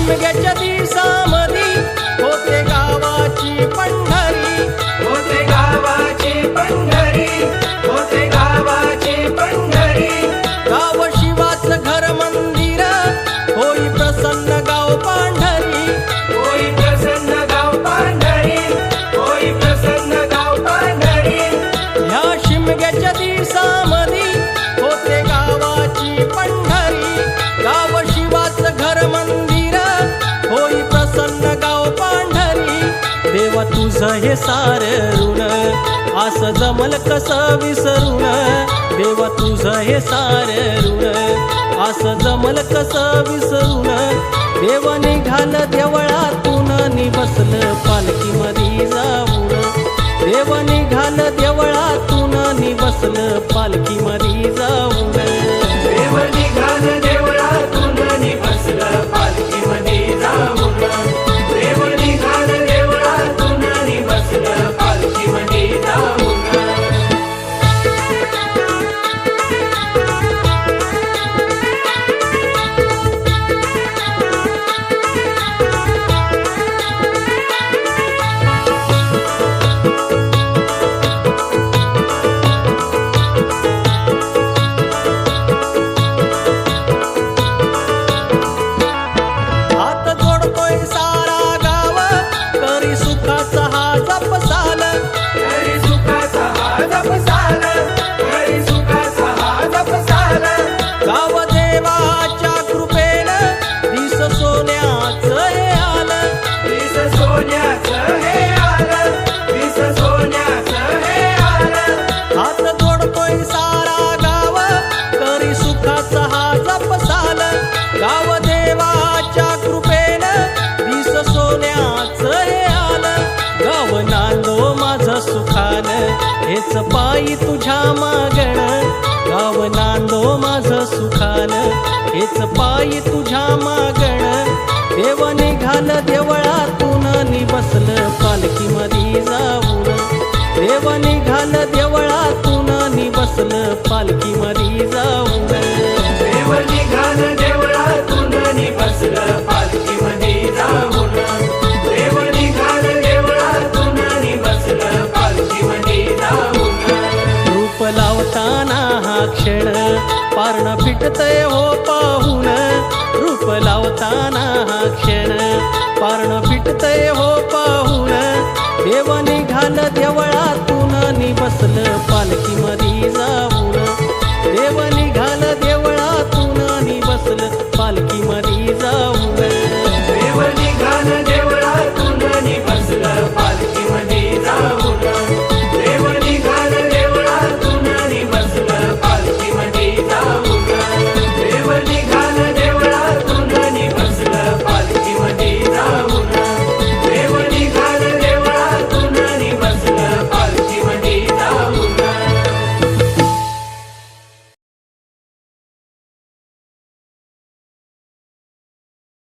ह्या शिमग्याच्या तुझं हे सार ऋण. आस जमल कसं विसरून. देवा तुझं हे सार ऋण. आस जमल कसं विसरून. देवा निघाल देवळातून नि पालखी मधी जाऊन. देवा निघाल देवळातून नि पालखी मधी आई तुझ्या मागण गाव नांदो माझं सुखान. हेच पायी तुझ्या मागण देव निघाल देवळातून निबसल पालखी मधी जाऊन. देव निघाल देवळातून निबसल बसलं मधी जाऊन. क्षण पारण फिटतय हो पाहून. रूप लावताना हा क्षण पारण फिटतय हो पाहून. देव निघाल देवळातून नि बसलं मधी जा.